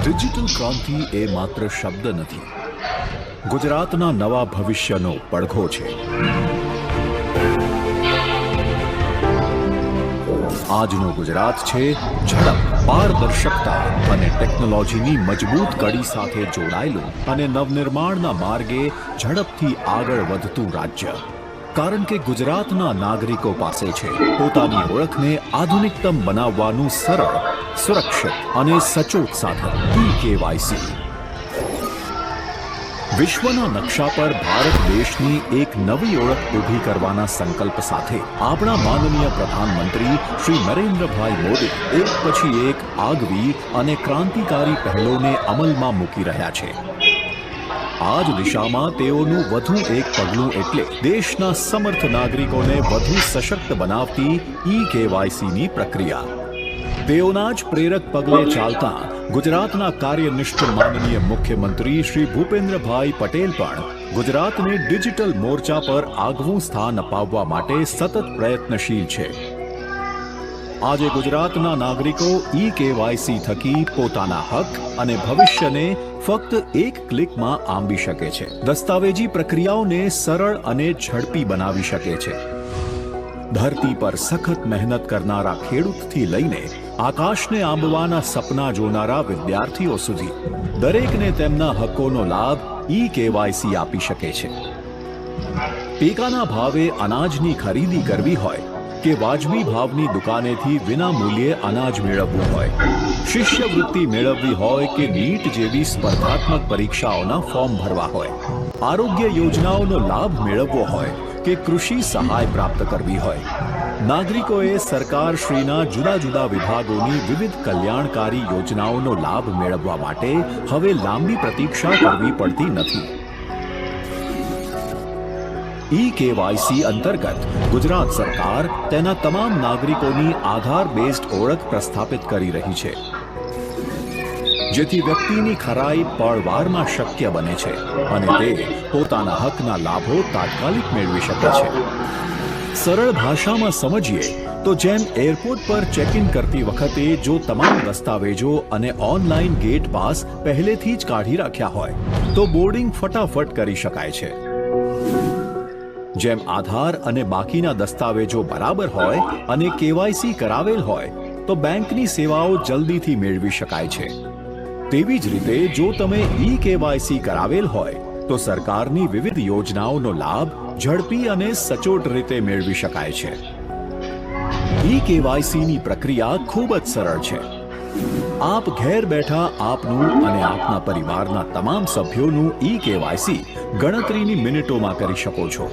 Digital ક્રાંતિ એ માત્ર શબ્દ નથી. ગુજરાતના નવા ભવિષ્યનો પડઘો છે. આજનું ગુજરાત છે ઝડપ, પારદર્શકતા અને ટેકનોલોજીની મજબૂત કડી સાથે જોડાયેલું અને નવનિર્માણના માર્ગે ઝડપથી આગળ વધતું રાજ્ય. કારણ કે ગુજરાતના નાગરિકો પાસે છે. પોતાની ઓળખને આધુનિકતમ બનાવવાનું સરળ, સુરક્ષિત અને સચોટ સાધન ઈ કેવાયસી વિશ્વના નકશા પર ભારત દેશની એક નવી ઓળખ ઊભી કરવાના સંકલ્પ સાથે આપણા માનનીય પ્રધાનમંત્રી શ્રી નરેન્દ્રભાઈ મોદી એક પછી એક આગવી અને ક્રાંતિકારી પહેલોને અમલમાં મૂકી રહ્યા છે. આ જ દિશામાં તેઓનું વધુ એક પગલું એટલે દેશના સમર્થ નાગરિકોને વધુ સશક્ત બનાવતી ઈ કેવાયસીની પ્રક્રિયા. તેઓના જ પ્રેરક પગલે ચાલતા ગુજરાતના કાર્યનિષ્ઠ માનનીય મુખ્યમંત્રી શ્રી ભૂપેન્દ્રભાઈ પટેલ પણ ગુજરાતને ડિજિટલ મોરચા પર આગવું સ્થાન અપાવવા માટે સતત પ્રયત્નશીલ છે. આજે ગુજરાતના નાગરિકો ઈ કેવાયસી થકી પોતાના હક અને ભવિષ્યને ફક્ત એક ક્લિકમાં આંબી શકે છે. દસ્તાવેજી પ્રક્રિયાઓને સરળ અને ઝડપી બનાવી શકે છે. ધરતી પર સખત મહેનત કરનારા ખેડૂતથી લઈને આકાશને આંબવાના સપના જોનારા વિદ્યાર્થીઓ સુધી દરેકને તેમના હકોનો લાભ ઈ કેવાયસી આપી શકે છે. ટેકાના ભાવે અનાજની ખરીદી કરવી હોય કે વાજબી ભાવની દુકાનેથી વિના મૂલ્યે અનાજ મેળવવું હોય. શિષ્યવૃત્તિ મેળવવી હોય કે નીટ જેવી સ્પર્ધાત્મક પરીક્ષાઓના ફોર્મ ભરવા હોય. આરોગ્ય યોજનાઓનો લાભ મેળવવો હોય કે કૃષિ સહાય પ્રાપ્ત કરવી હોય. નાગરિકોએ સરકાર શ્રીના જુદા જુદા વિભાગોની વિવિધ કલ્યાણકારી યોજનાઓનો લાભ મેળવવા માટે હવે લાંબી પ્રતીક્ષા કરવી પડતી નથી. ઈ કેવાયસી અંતર્ગત ગુજરાત સરકાર તેના તમામ નાગરિકોની આધાર બેઝડ ઓળખ પ્રસ્થાપિત કરી રહી છે. જેથી વ્યક્તિની ખરાઈ પળવારમાં શક્ય બને છે અને તે પોતાના હકના લાભો તાત્કાલિક મેળવી શકે છે. સરળ ભાષામાં સમજીએ તો જેમ એરપોર્ટ પર ચેક ઇન કરતી વખતે જો તમામ દસ્તાવેજો અને ઓનલાઈન ગેટ પાસ પહેલેથી જ કાઢી રાખ્યા હોય, તો બોર્ડિંગ ફટાફટ કરી શકાય છે. જેમ આધાર અને બાકીના દસ્તાવેજો બરાબર હોય અને કેવાયસી કરાવેલ હોય, તો બેંકની સેવાઓ જલ્દીથી મેળવી શકાય છે. તેવી જ રીતે, જો તમે ઈ કેવાયસી કરાવેલ હોય, તો સરકારની વિવિધ યોજનાઓનો લાભ ઝડપી અને સચોટ રીતે મેળવી શકાય છે. ઈ કેવાયસીની પ્રક્રિયા ખૂબ જ સરળ છે. આપ ઘેર બેઠા આપનું અને આપના પરિવારના તમામ સભ્યોનું ઈ કેવાયસી ગણતરીની મિનિટોમાં કરી શકો છો.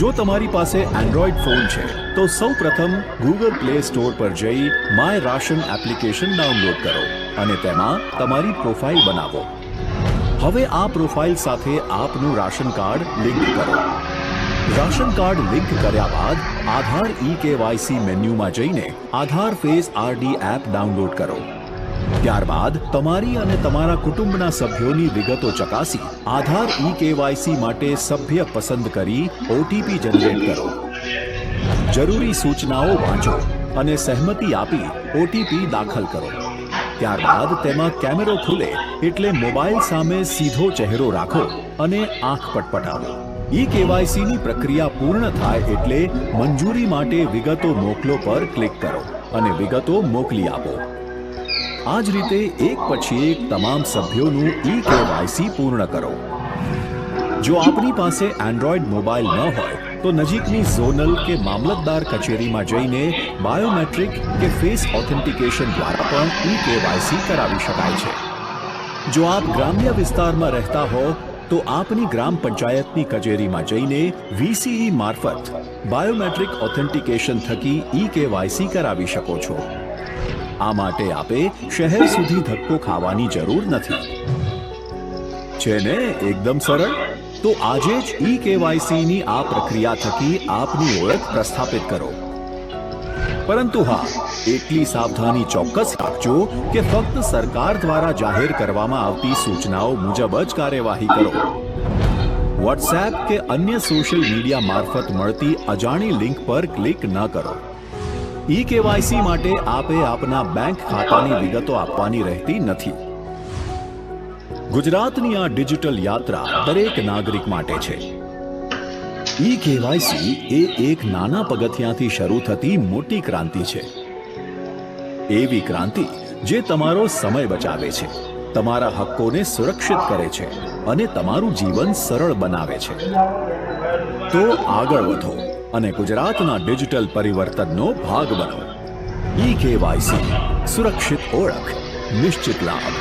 જો તમારી પાસે એન્ડ્રોઈડ ફોન છે, તો સૌ પ્રથમ ગૂગલ પ્લે સ્ટોર પર જઈ માય રાશન એપ્લિકેશન ડાઉનલોડ કરો અને તેમાં તમારી પ્રોફાઇલ બનાવો. હવે આ પ્રોફાઇલ સાથે આપનું રાશન કાર્ડ લિંક કરો. રાશન કાર્ડ લિંક કર્યા બાદ આધાર ઈ કેવાયસી મેન્યુમાં જઈને Aadhaar face RD app download કરો. ત્યારબાદ તમારી અને તમારા કુટુંબના સભ્યોની વિગતો ચકાસી, આધાર ઈ કેવાયસી માટે સભ્ય પસંદ કરી ઓટીપી જનરેટ કરો. જરૂરી સૂચનાઓ વાંચો અને સહેમતિ આપી ઓટીપી દાખલ કરો. ત્યારબાદ તેમાં કેમેરો ખુલે એટલે મોબાઈલ સામે સીધો ચહેરો રાખો અને આંખ પટપટાવો. ઈ કેવાયસીની પ્રક્રિયા પૂર્ણ થાય એટલે મંજૂરી માટે વિગતો મોકલો પર ક્લિક કરો અને વિગતો મોકલી આપો. આ જ રીતે એક પછી એક તમામ સભ્યોનું ઈ કેવાયસી પૂર્ણ કરો. જો આપની પાસે એન્ડ્રોઈડ મોબાઈલ ન હોય, તો નજીકની ઝોનલ કે મામલતદાર કચેરીમાં જઈને બાયોમેટ્રિક કે ફેસ ઓથેન્ટિકેશન દ્વારા પણ ઈ કેવાયસી કરાવી શકાય છે. જો આપ ગ્રામ્ય વિસ્તારમાં રહેતા હો, તો આપની ગ્રામ પંચાયતની કચેરીમાં જઈને વીસીઈ મારફત બાયોમેટ્રિક ઓથેન્ટિકેશન થકી ઈ કેવાયસી કરાવી શકો છો. આ માટે આપે શહેર સુધી ધક્કો ખાવાની જરૂર નથી. છે ને એકદમ સરળ, તો આજે જ ઈ કેવાયસીની આ પ્રક્રિયા થકી આપની ઓળખ પ્રસ્થાપિત કરો. પરંતુ હા, એટલી સાવધાની ચોક્કસ રાખજો કે ફક્ત સરકાર દ્વારા જાહેર કરવામાં આવતી સૂચનાઓ મુજબ જ કાર્યવાહી કરો. વોટ્સએપ કે અન્ય સોશિયલ મીડિયા મારફત મળતી અજાણી લિંક પર ક્લિક ન કરો. ઈ કેવાયસી માટે આપે આપના બેંક ખાતાની વિગતો આપવાની રહેતી નથી. ગુજરાતની આ ડિજિટલ યાત્રા દરેક નાગરિક માટે છે. ઈ કેવાયસી એ એક નાના પગથિયાંથી શરૂ થતી મોટી ક્રાંતિ છે. એવી ક્રાંતિ જે તમારો સમય બચાવે છે, તમારા હક્કોને સુરક્ષિત કરે છે અને તમારું જીવન સરળ બનાવે છે. તો આગળ વધો. અને ગુજરાતના ડિજિટલ પરિવર્તનનો ભાગ બનો. ઈ કેવાયસી સુરક્ષિત ઓળખ નિશ્ચિત લાભ.